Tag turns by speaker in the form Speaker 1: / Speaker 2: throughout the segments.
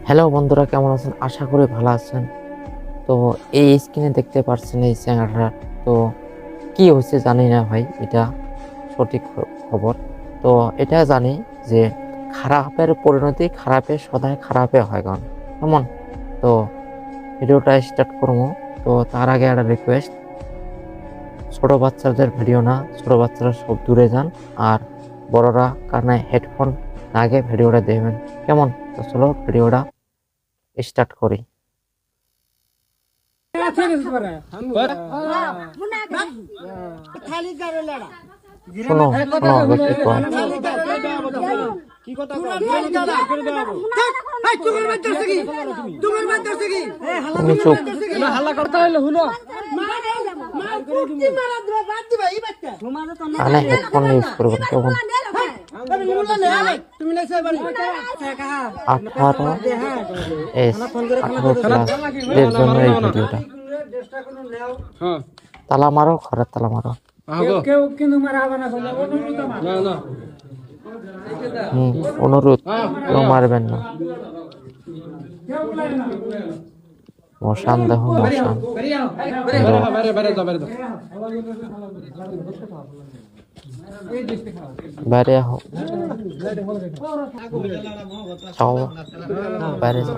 Speaker 1: Hello বন্ধুরা কেমন আছেন? আশা করি ভালো আছেন। তো এই স্ক্রিনে দেখতে পাচ্ছেন এই চ্যানেলটা তো কি হয়েছে জানি না ভাই এটা সঠিক খবর। তো এটা জানি যে খারাপের পরিণতি খারাপে সদায় খারাপে হয় গান কেমন? তো ভিডিওটা স্টার্ট করব। তো তার আগে একটা রিকোয়েস্ট ছোট বাচ্চাদের ভিডিও না, ছোট বাচ্চারা সব দূরে যান আর বড়রা কানে হেডফোন আগে ভিডিওটা দেখবেন। কেমন? চলো ভিডিওটা স্টার্ট করি। শোনো শোনো তুমি চুপ। হেডফোন ইউজ করবেন কেমন আঠারো এস আঠারো প্লাস এর জন্য এই ভিডিওটা। তালা মারো ঘরের তালা মারো। হুম অনুরোধ কেউ মারবেন না। মশান দেহ মশান। বাইরে আহ। বাইরে যাও।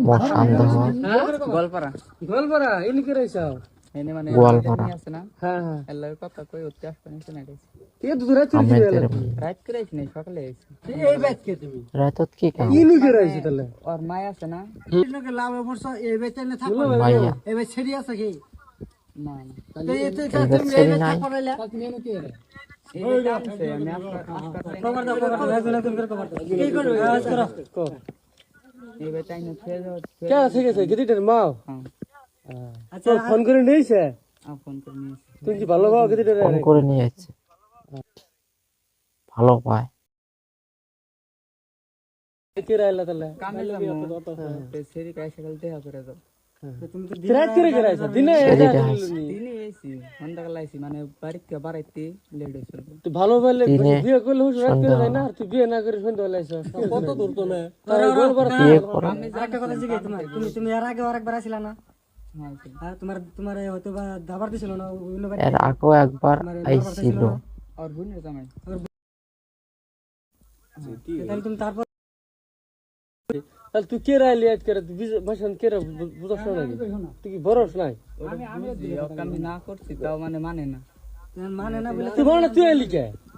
Speaker 1: মশান দেহ।
Speaker 2: গোলপাড়া গোলপাড়া রইছ
Speaker 3: এনে মানে
Speaker 1: গোয়ালপাড়া
Speaker 3: আছে না
Speaker 2: হ্যাঁ হ্যাঁ
Speaker 3: এল্লার কথা কই উঠতে আসবে না শুনে গেছি
Speaker 2: কে তো দূরে চলে
Speaker 1: আমাদের
Speaker 3: রাত করে আইছি নাই সকালে আইছি
Speaker 2: এই ব্যাচ কে তুমি
Speaker 1: রাতত কি কাম
Speaker 2: ইনি কে রইছ তাহলে
Speaker 3: ওর মায় আছে না
Speaker 2: লোকে লাভ বর্ষ এই ব্যাচ না থাকো
Speaker 1: মাইয়া
Speaker 2: এই ব্যাচ ছেড়ি আছে কি
Speaker 3: না না
Speaker 2: তো এতে
Speaker 1: এবার ছেড়ি নাই
Speaker 3: এই যে আছে আমি আসবার
Speaker 2: কভার দাও কভার দাও এগুলো তুমি কভার দাও কি করবে কাজ করো
Speaker 3: এই বে টাইম ফেজ
Speaker 2: কে আছে গেছে গিরিটার মাও
Speaker 3: হ্যাঁ
Speaker 2: আচ্ছা ফোন করে নিয়েছে?
Speaker 3: ফোন করে নিয়েছি।
Speaker 2: তুমি কি ভালো পাও গিরিটার
Speaker 1: ফোন করে নিয়ে যাচ্ছে। ভালো পায়।
Speaker 2: কে রাইলা তাহলে।
Speaker 3: কামে তো সেরি কাই সকাল দেখা করে দাও।
Speaker 2: রাত করে। কে দিনে
Speaker 3: দিনে আইছি সন্ধ্যাকাল আইছি মানে বাড়িতে বাড়াইতে লেট
Speaker 2: ভালো
Speaker 1: দিনে
Speaker 2: বিয়ে করলে হুশ রাত করে যায় না আর তুই বিয়ে না করে শুনতে লাইছ কত দূর তো না তারা গোলপাড়া
Speaker 1: বিয়ে করো।
Speaker 4: একটা কথা জিজ্ঞেস তোমার তুমি তুমি এর আগে আরেকবার আসিলা না? তোমার তোমার হয়তো বা দাবার দিছিল না?
Speaker 1: এর আগেও একবার আইছিল।
Speaker 3: আর বোনের জামাই?
Speaker 4: তাহলে তুমি তারপর
Speaker 2: তাহলে তুই কে রাইলি আজ করে ভাষণ কে বুঝছ না তুই কি বরস নাই?
Speaker 3: আমি না করছি তাও মানে মানে না।
Speaker 4: মানে না বলে
Speaker 2: তুই তুই এলি কে?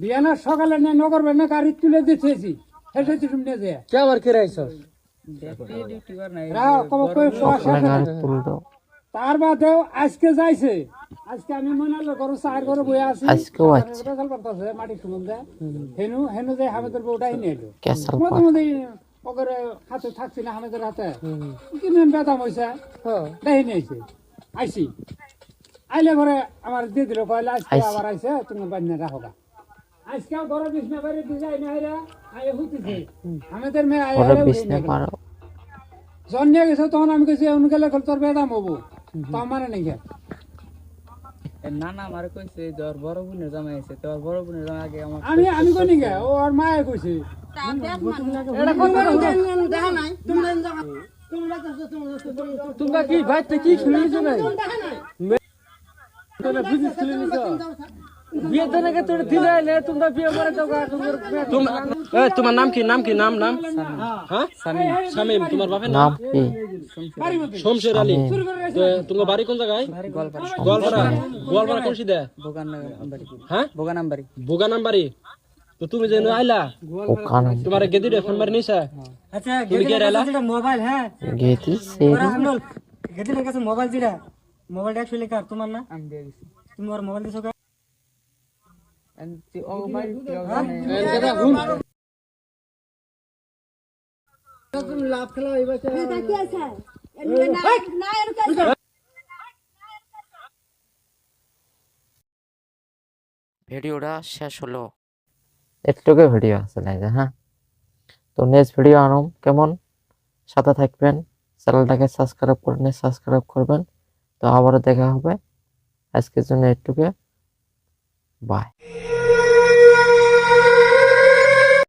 Speaker 4: বিয়ানা সকালে নিয়ে নগর বেনে গাড়ি তুলে দিতেছি হেঁটে তুমি নিয়ে যায়।
Speaker 2: কে আবার কে রাইছ
Speaker 4: তার বাদেও আজকে যাইছে। আজকে আমি মনে হলো ঘর চার ঘরে বয়ে আছি।
Speaker 1: আজকেও আছে
Speaker 4: মাটি সুমন্দে হেনু হেনু যে হামেদের বউটা হিনে এলো। মধ্যে পকেরে হাতে থাকছি না হামেদের হাতে। কিন্তু বেদাম হয়েছে দেখি নিয়েছে আইসি আইলে ঘরে আমার দিয়ে দিল কয়লা আজকে। আবার আইসে তুমি বান্য রাখো গা। আজকেও ঘরে বিছনা বাড়ি ডিজাইন আইরা আইয়ে হইতেছে। আমাদের মেয়ে আইয়া
Speaker 1: ওরা
Speaker 4: আইয়া উঠে
Speaker 1: বিছনে
Speaker 4: নিয়ে গেল।
Speaker 1: পারো
Speaker 4: জন নিয়ে গেছে তখন আমি কেছি এমন গেলে তোর বেদাম হব তো আমার নেই গে।
Speaker 3: এ না না আমারে কইছে যে ওর বড় বোনের জামাই আছে তো ওর বড় বোনের জামাই আগে আমার
Speaker 4: আমি আমি কোনি গে ও আর মায়ে কইছে। এটা কোন দেখা নাই তুমি
Speaker 2: তোমরা কি ভাইতে কি শুনে নিছো নাই তোমরা বিজনেস খুলে দিলে আইলে তোমরা নাম কি? নাম কি? নাম নাম? হ্যাঁ? শামিম তোমার বাপের
Speaker 1: নাম?
Speaker 2: শমশের আলী। তোমার বাড়ি কোন জায়গায়?
Speaker 3: গোয়ালপাড়া।
Speaker 2: গোয়ালপাড়া কোন সিধে হ্যাঁ?
Speaker 3: বোগান নাম্বারি
Speaker 2: বোগা বাড়ি তো তুমি যেন আইলা তোমার গেদি ফোন মারি নিছে।
Speaker 4: আচ্ছা
Speaker 2: তুমি কে রাইলা
Speaker 4: মোবাইল হ্যাঁ?
Speaker 1: সেরি।
Speaker 4: আমরা গেদিনের কাছে মোবাইল যেটা
Speaker 5: মোবাইলটা অ্যাকচুয়ালি কার তোমার না?
Speaker 3: আমি দিয়ে দিছি।
Speaker 5: তুমি ওর মোবাইল দিছো
Speaker 3: And ভাই তুই ও জানে।
Speaker 1: ভিডিওটা শেষ হলো। একটুকে ভিডিও আছে লাইজে হ্যাঁ? তো নেক্সট ভিডিও আনুম। কেমন? সাথে থাকবেন। চ্যানেলটাকে সাবস্ক্রাইব করে নিয়ে সাবস্ক্রাইব করবেন। তো আবারও দেখা হবে। আজকের জন্য একটুকে। বাই